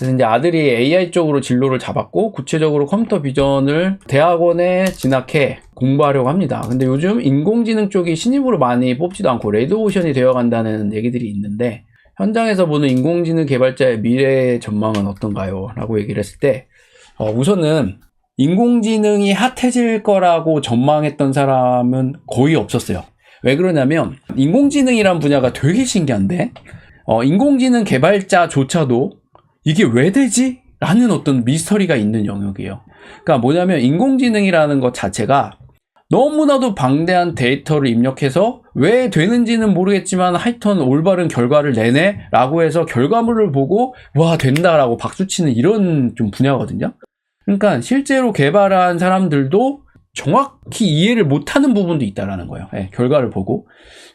그래서 이제 아들이 AI 쪽으로 진로를 잡았고 구체적으로 컴퓨터 비전을 대학원에 진학해 공부하려고 합니다. 근데 요즘 인공지능 쪽이 신입으로 많이 뽑지도 않고 레드오션이 되어 간다는 얘기들이 있는데 현장에서 보는 인공지능 개발자의 미래 전망은 어떤가요? 라고 얘기를 했을 때 어, 우선은 인공지능이 핫해질 거라고 전망했던 사람은 거의 없었어요. 왜 그러냐면 인공지능이란 분야가 되게 신기한데 어, 인공지능 개발자조차도 이게 왜 되지? 라는 어떤 미스터리가 있는 영역이에요. 그러니까 뭐냐면 인공지능이라는 것 자체가 너무나도 방대한 데이터를 입력해서 왜 되는지는 모르겠지만 하여튼 올바른 결과를 내네 라고 해서 결과물을 보고 와 된다 라고 박수치는 이런 좀 분야거든요. 그러니까 실제로 개발한 사람들도 정확히 이해를 못하는 부분도 있다라는 거예요. 예, 결과를 보고.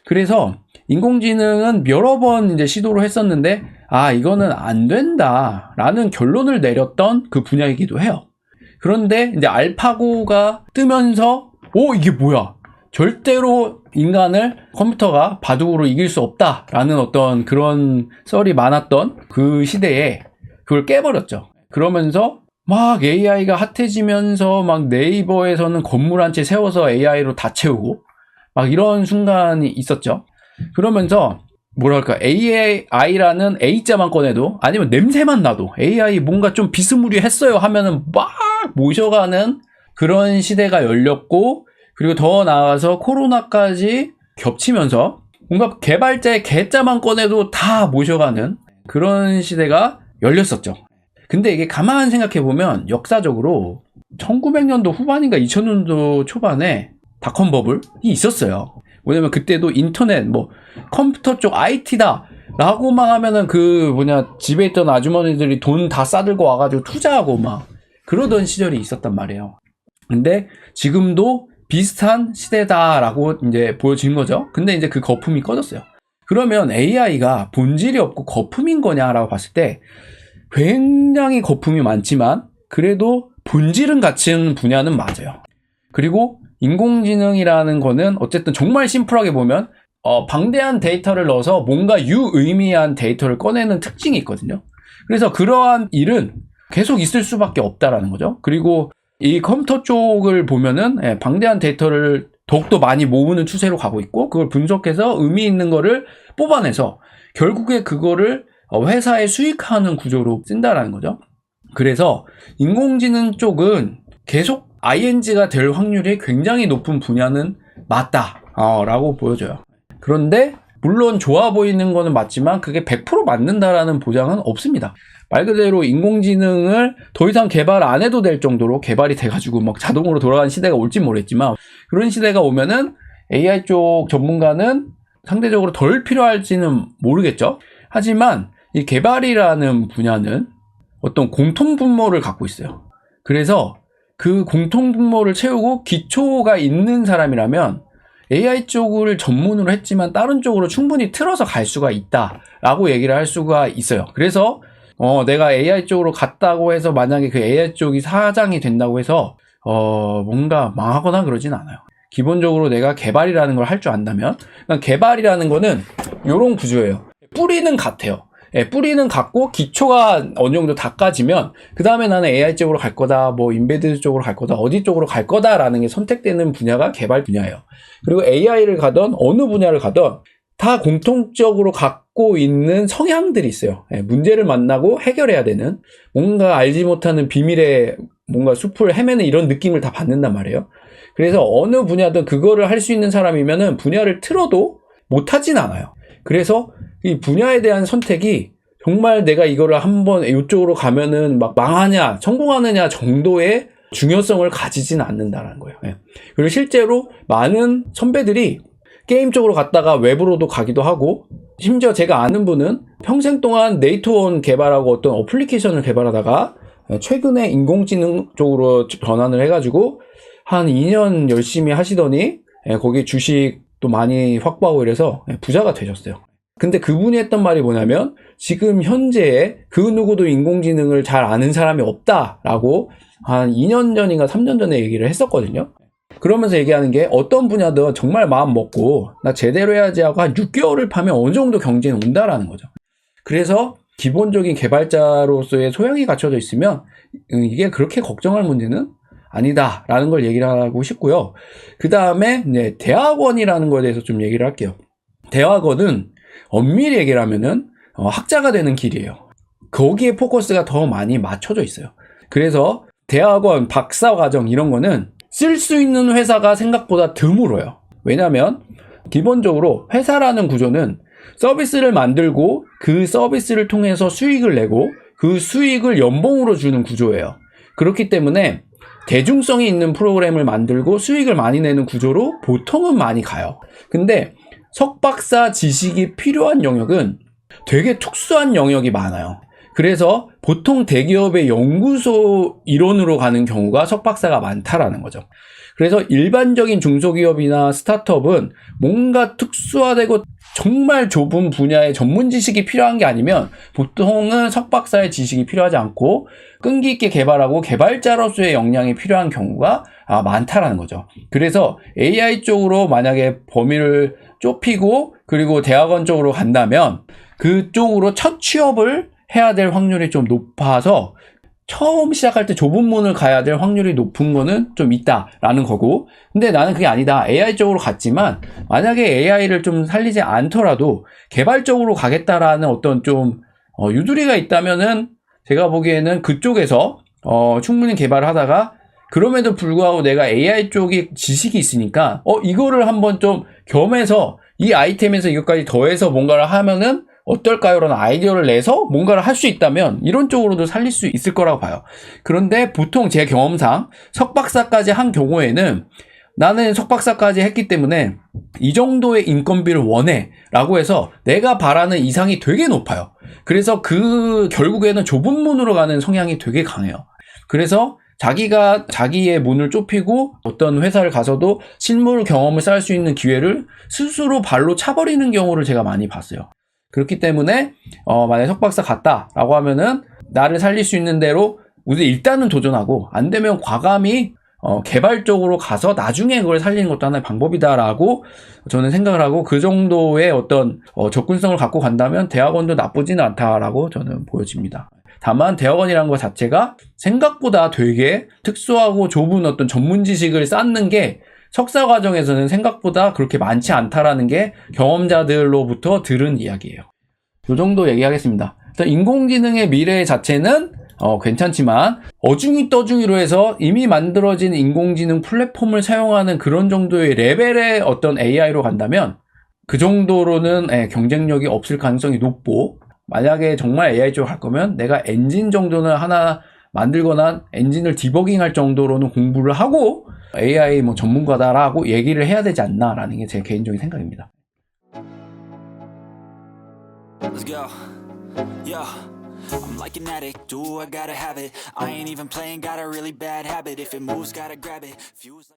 그래서 인공지능은 여러 번 이제 시도를 했었는데 아 이거는 안 된다라는 결론을 내렸던 그 분야이기도 해요. 그런데 이제 알파고가 뜨면서 오 이게 뭐야? 절대로 인간을 컴퓨터가 바둑으로 이길 수 없다라는 어떤 그런 썰이 많았던 그 시대에 그걸 깨버렸죠. 그러면서 막 AI가 핫해지면서 막 네이버에서는 건물 한 채 세워서 AI로 다 채우고 막 이런 순간이 있었죠. 그러면서 뭐랄까 AI라는 A자만 꺼내도 아니면 냄새만 나도 AI 뭔가 좀 비스무리했어요 하면은 막 모셔가는 그런 시대가 열렸고 그리고 더 나아가서 코로나까지 겹치면서 뭔가 개발자의 개자만 꺼내도 다 모셔가는 그런 시대가 열렸었죠. 근데 이게 가만 생각해 보면 역사적으로 1900년도 후반인가 2000년도 초반에 닷컴 버블이 있었어요. 왜냐면 그때도 인터넷 뭐 컴퓨터 쪽 IT다 라고만 하면은 그 뭐냐 집에 있던 아주머니들이 돈 다 싸들고 와가지고 투자하고 막 그러던 시절이 있었단 말이에요. 근데 지금도 비슷한 시대다라고 이제 보여지는 거죠. 근데 이제 그 거품이 꺼졌어요. 그러면 AI가 본질이 없고 거품인 거냐라고 봤을 때 굉장히 거품이 많지만 그래도 본질은 같은 분야는 맞아요. 그리고 인공지능이라는 거는 어쨌든 정말 심플하게 보면 어, 방대한 데이터를 넣어서 뭔가 유의미한 데이터를 꺼내는 특징이 있거든요. 그래서 그러한 일은 계속 있을 수밖에 없다라는 거죠. 그리고 이 컴퓨터 쪽을 보면은 예, 방대한 데이터를 더욱더 많이 모으는 추세로 가고 있고 그걸 분석해서 의미 있는 거를 뽑아내서 결국에 그거를 어, 회사에 수익하는 구조로 쓴다라는 거죠. 그래서 인공지능 쪽은 계속 ing가 될 확률이 굉장히 높은 분야는 맞다라고 보여져요. 그런데 물론 좋아 보이는 거는 맞지만 그게 100% 맞는다라는 보장은 없습니다. 말 그대로 인공지능을 더 이상 개발 안 해도 될 정도로 개발이 돼가지고 막 자동으로 돌아가는 시대가 올지 모르겠지만 그런 시대가 오면은 AI 쪽 전문가는 상대적으로 덜 필요할지는 모르겠죠. 하지만 이 개발이라는 분야는 어떤 공통 분모를 갖고 있어요. 그래서 그 공통 분모를 채우고 기초가 있는 사람이라면 AI 쪽을 전문으로 했지만 다른 쪽으로 충분히 틀어서 갈 수가 있다라고 얘기를 할 수가 있어요. 그래서 어, 내가 AI 쪽으로 갔다고 해서 만약에 그 AI 쪽이 사장이 된다고 해서 어, 뭔가 망하거나 그러진 않아요. 기본적으로 내가 개발이라는 걸 할 줄 안다면 그러니까 개발이라는 거는 이런 구조예요. 뿌리는 같아요. 예, 뿌리는 같고 기초가 어느 정도 닦아지면 그 다음에 나는 AI 쪽으로 갈 거다, 뭐 인베드 쪽으로 갈 거다, 어디 쪽으로 갈 거다라는 게 선택되는 분야가 개발 분야예요. 그리고 AI를 가던 어느 분야를 가던 다 공통적으로 갖고 있는 성향들이 있어요. 예, 문제를 만나고 해결해야 되는 뭔가 알지 못하는 비밀의 뭔가 숲을 헤매는 이런 느낌을 다 받는단 말이에요. 그래서 어느 분야든 그거를 할 수 있는 사람이면은 분야를 틀어도 못하진 않아요. 그래서 이 분야에 대한 선택이 정말 내가 이거를 한번 이쪽으로 가면은 막 망하냐, 성공하느냐 정도의 중요성을 가지진 않는다라는 거예요. 예. 그리고 실제로 많은 선배들이 게임 쪽으로 갔다가 외부로도 가기도 하고, 심지어 제가 아는 분은 평생 동안 네이트원 개발하고 어떤 어플리케이션을 개발하다가 최근에 인공지능 쪽으로 전환을 해가지고 한 2년 열심히 하시더니 예, 거기 주식도 많이 확보하고 이래서 예, 부자가 되셨어요. 근데 그분이 했던 말이 뭐냐면 지금 현재에 그 누구도 인공지능을 잘 아는 사람이 없다라고 한 2년 전인가 3년 전에 얘기를 했었거든요. 그러면서 얘기하는 게 어떤 분야든 정말 마음 먹고 나 제대로 해야지 하고 한 6개월을 파면 어느 정도 경쟁이 온다라는 거죠. 그래서 기본적인 개발자로서의 소양이 갖춰져 있으면 음, 이게 그렇게 걱정할 문제는 아니다라는 걸 얘기를 하고 싶고요. 그 다음에 네, 대학원이라는 거에 대해서 좀 얘기를 할게요. 대학원은 엄밀히 얘기를 하면은 어, 학자가 되는 길이에요. 거기에 포커스가 더 많이 맞춰져 있어요. 그래서 대학원, 박사 과정 이런 거는 쓸 수 있는 회사가 생각보다 드물어요. 왜냐하면 기본적으로 회사라는 구조는 서비스를 만들고 그 서비스를 통해서 수익을 내고 그 수익을 연봉으로 주는 구조예요. 그렇기 때문에 대중성이 있는 프로그램을 만들고 수익을 많이 내는 구조로 보통은 많이 가요. 근데 석박사 지식이 필요한 영역은 되게 특수한 영역이 많아요. 그래서 보통 대기업의 연구소 일원으로 가는 경우가 석박사가 많다라는 거죠. 그래서 일반적인 중소기업이나 스타트업은 뭔가 특수화되고 정말 좁은 분야의 전문 지식이 필요한 게 아니면 보통은 석박사의 지식이 필요하지 않고 끈기 있게 개발하고 개발자로서의 역량이 필요한 경우가 아, 많다라는 거죠. 그래서 AI 쪽으로 만약에 범위를 좁히고 그리고 대학원 쪽으로 간다면 그쪽으로 첫 취업을 해야 될 확률이 좀 높아서 처음 시작할 때 좁은 문을 가야 될 확률이 높은 거는 좀 있다라는 거고 근데 나는 그게 아니다 AI 쪽으로 갔지만 만약에 AI를 좀 살리지 않더라도 개발적으로 가겠다라는 어떤 좀 어, 유두리가 있다면은 제가 보기에는 그쪽에서 어, 충분히 개발을 하다가 그럼에도 불구하고 내가 AI 쪽이 지식이 있으니까 어 이거를 한번 좀 겸해서 이 아이템에서 이것까지 더해서 뭔가를 하면은 어떨까요?라는 아이디어를 내서 뭔가를 할 수 있다면 이런 쪽으로도 살릴 수 있을 거라고 봐요. 그런데 보통 제 경험상 석박사까지 한 경우에는 나는 석박사까지 했기 때문에 이 정도의 인건비를 원해 라고 해서 내가 바라는 이상이 되게 높아요. 그래서 그 결국에는 좁은 문으로 가는 성향이 되게 강해요. 그래서 자기가 자기의 문을 좁히고 어떤 회사를 가서도 실물 경험을 쌓을 수 있는 기회를 스스로 발로 차버리는 경우를 제가 많이 봤어요. 그렇기 때문에 어, 만약에 석박사 갔다라고 하면은 나를 살릴 수 있는 대로 우리 일단은 도전하고 안 되면 과감히 어, 개발적으로 가서 나중에 그걸 살리는 것도 하나의 방법이다라고 저는 생각을 하고 그 정도의 어떤 어, 접근성을 갖고 간다면 대학원도 나쁘지는 않다라고 저는 보여집니다. 다만 대학원이라는 것 자체가 생각보다 되게 특수하고 좁은 어떤 전문 지식을 쌓는 게 석사 과정에서는 생각보다 그렇게 많지 않다라는 게 경험자들로부터 들은 이야기예요. 요 정도 얘기하겠습니다. 일단 인공지능의 미래 자체는 어, 괜찮지만 어중이 떠중이로 해서 이미 만들어진 인공지능 플랫폼을 사용하는 그런 정도의 레벨의 어떤 AI로 간다면 그 정도로는 예, 경쟁력이 없을 가능성이 높고 만약에 정말 AI 쪽으로 갈 거면 내가 엔진 정도는 하나 만들거나 엔진을 디버깅 할 정도로는 공부를 하고 AI 뭐 전문가다라고 얘기를 해야 되지 않나라는 게 제 개인적인 생각입니다.